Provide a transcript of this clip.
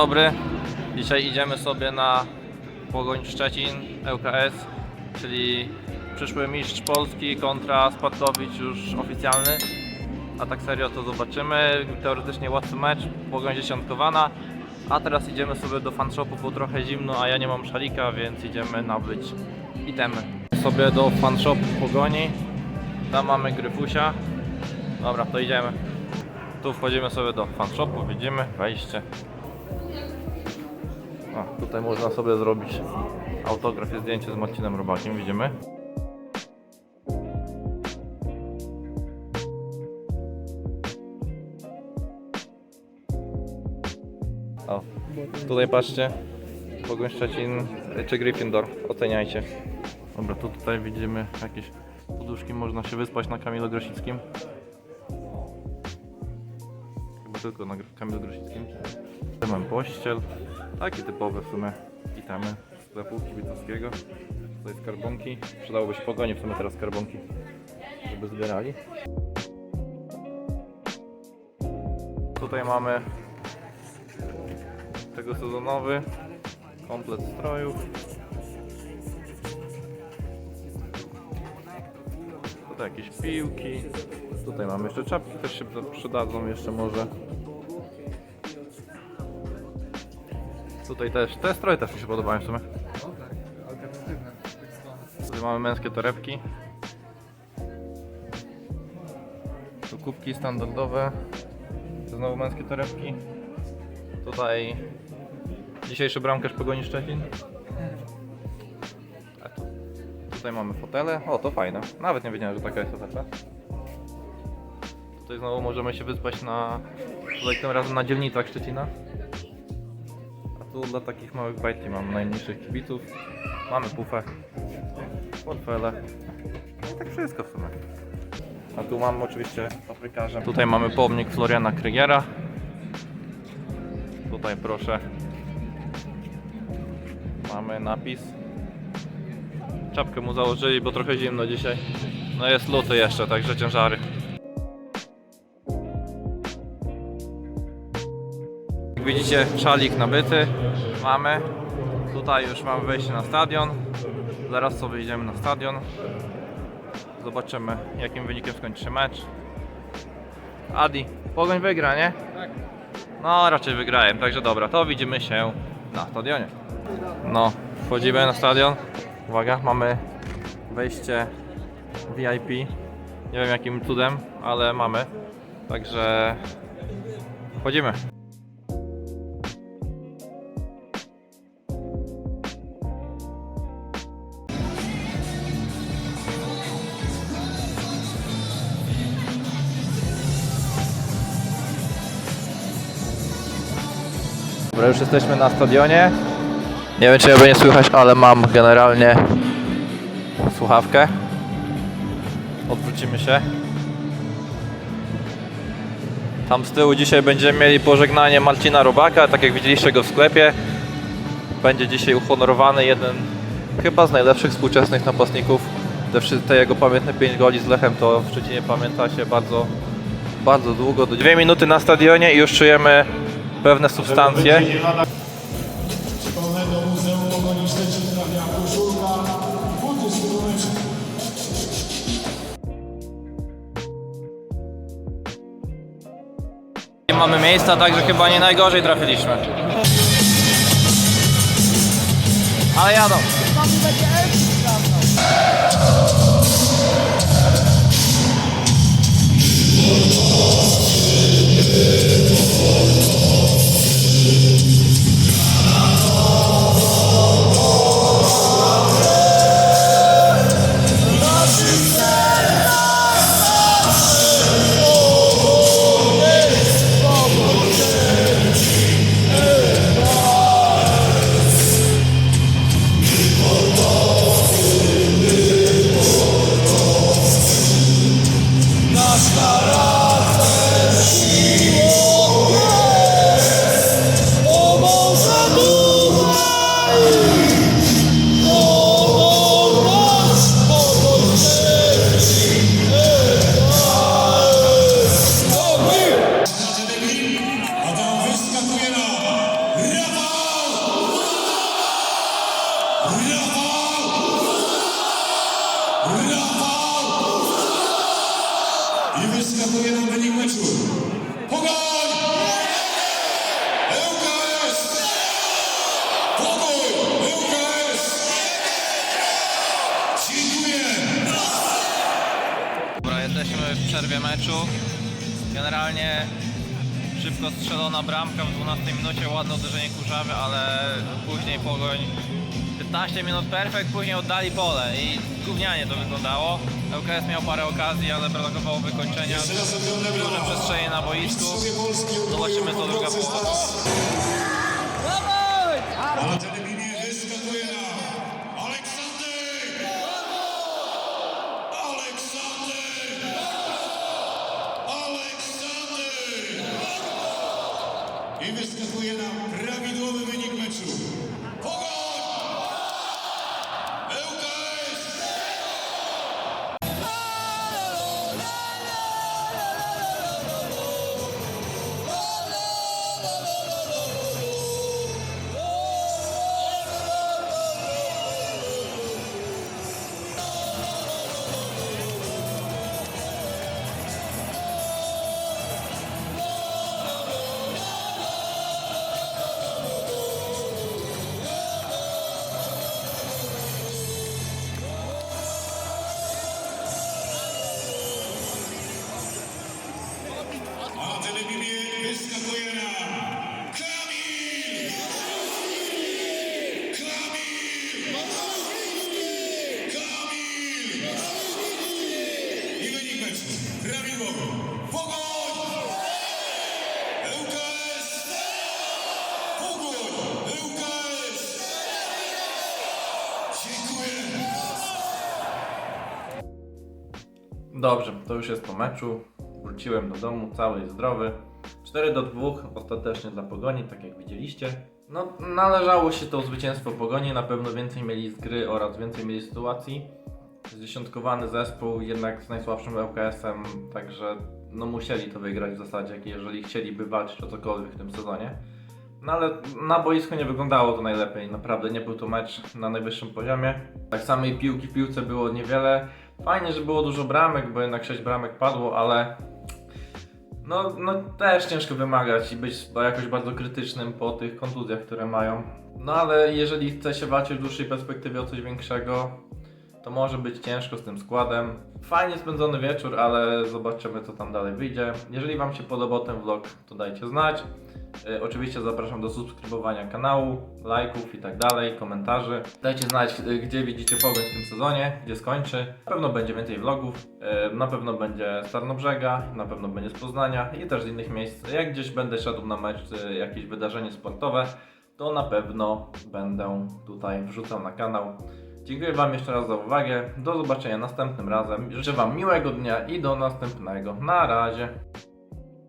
dobry. Dzisiaj idziemy sobie na Pogoń Szczecin ŁKS, czyli przyszły mistrz Polski kontra Spadkowicz już oficjalny. A tak serio to zobaczymy. Teoretycznie łatwy mecz, Pogoń dziesiątkowana. A teraz idziemy sobie do fanshopu, bo trochę zimno, a ja nie mam szalika, więc idziemy nabyć itemy. Sobie do fanshopu Pogoni. Tam mamy Gryfusia. Dobra, to idziemy. Tu wchodzimy sobie do fanshopu, widzimy wejście. O, tutaj można sobie zrobić autograf i zdjęcie z Marcinem Robakiem, widzimy. O, tutaj patrzcie, Pogoń Szczecin czy Gryffindor, oceniajcie. Dobra, tu tutaj widzimy jakieś poduszki, można się wyspać na Kamilu Grosickim. Chyba tylko na Kamilu Grosickim. Pościel, takie typowe w sumie itemy z sklepu kibicowskiego. Tutaj skarbonki, przydałoby się pogoni w sumie teraz skarbonki, żeby zbierali. Tutaj mamy tego sezonowy komplet strojów. Tutaj jakieś piłki. Tutaj mamy jeszcze czapki, też się przydadzą jeszcze może. Tutaj też, te stroje też mi się podobają w sumie. Tutaj mamy męskie torebki. Tu kubki standardowe. Znowu męskie torebki. Tutaj dzisiejszy bramkarz Pogoni Szczecin. A tu, tutaj mamy fotele. O, to fajne. Nawet nie wiedziałem, że taka jest oferta. Tutaj znowu możemy się wyspać na... Tutaj tym razem na dzielnicach Szczecina. A tu dla takich małych bajtki mam najmniejszych kibiców. Mamy pufę. Portfele. No i tak wszystko w sumie. A tu mam oczywiście paprykarze. Tutaj mamy pomnik Floriana Krygiera. Tutaj proszę. Mamy napis. Czapkę mu założyli, bo trochę zimno dzisiaj. No jest luty jeszcze, także ciężary. Jak widzicie, szalik nabyty mamy. Tutaj już mamy wejście na stadion. Zaraz sobie idziemy na stadion. Zobaczymy, jakim wynikiem skończy mecz. Adi, Pogoń wygra, nie? Tak. No, raczej wygrałem, także dobra, to widzimy się na stadionie. No, wchodzimy na stadion. Uwaga, mamy wejście VIP. Nie wiem jakim cudem, ale mamy. Także wchodzimy. Dobra, już jesteśmy na stadionie. Nie wiem, czy ja nie słychać, ale mam generalnie słuchawkę. Odwrócimy się. Tam z tyłu dzisiaj będziemy mieli pożegnanie Marcina Robaka, tak jak widzieliście go w sklepie. Będzie dzisiaj uhonorowany jeden chyba z najlepszych współczesnych napastników. Te, te jego pamiętne 5 goli z Lechem to w Szczecinie pamięta się bardzo, bardzo długo. Do dwie minuty na stadionie i już czujemy pewne substancje. Nie mamy miejsca, także chyba nie najgorzej trafiliśmy. Ale jadą. A tam meczu. Generalnie szybko strzelona bramka w 12 minucie, ładne uderzenie kurzawy, ale później Pogoń 15 minut perfekt, później oddali pole i gównianie to wyglądało. ŁKS miał parę okazji, ale brakowało wykończenia. Duże przestrzenie na boisku. Zobaczymy, co druga połowa. Dobrze, to już jest po meczu. Wróciłem do domu cały i zdrowy. 4 do 2 ostatecznie dla Pogoni, tak jak widzieliście. No, należało się to zwycięstwo Pogoni, na pewno więcej mieli z gry oraz więcej mieli sytuacji. Zdziesiątkowany zespół, jednak z najsłabszym LKS-em, także no musieli to wygrać w zasadzie, jeżeli chcieliby walczyć o cokolwiek w tym sezonie. No ale na boisku nie wyglądało to najlepiej, naprawdę nie był to mecz na najwyższym poziomie. Tak samej piłki w piłce było niewiele. Fajnie, że było dużo bramek, bo jednak 6 bramek padło, ale no, no też ciężko wymagać i być jakoś bardzo krytycznym po tych kontuzjach, które mają. No ale jeżeli chce się walczyć w dłuższej perspektywie o coś większego, to może być ciężko z tym składem. Fajnie spędzony wieczór, ale zobaczymy co tam dalej wyjdzie. Jeżeli Wam się podobał ten vlog, to dajcie znać. E, Oczywiście zapraszam do subskrybowania kanału, lajków i tak dalej, komentarzy. Dajcie znać, e, gdzie widzicie pogoń w tym sezonie, gdzie skończy. Na pewno będzie więcej vlogów, e, na pewno będzie z Tarnobrzega, na pewno będzie z Poznania i też z innych miejsc. Jak gdzieś będę szedł na mecz, czy jakieś wydarzenie sportowe, to na pewno będę tutaj wrzucał na kanał. Dziękuję Wam jeszcze raz za uwagę. Do zobaczenia następnym razem. Życzę Wam miłego dnia i do następnego. Na razie.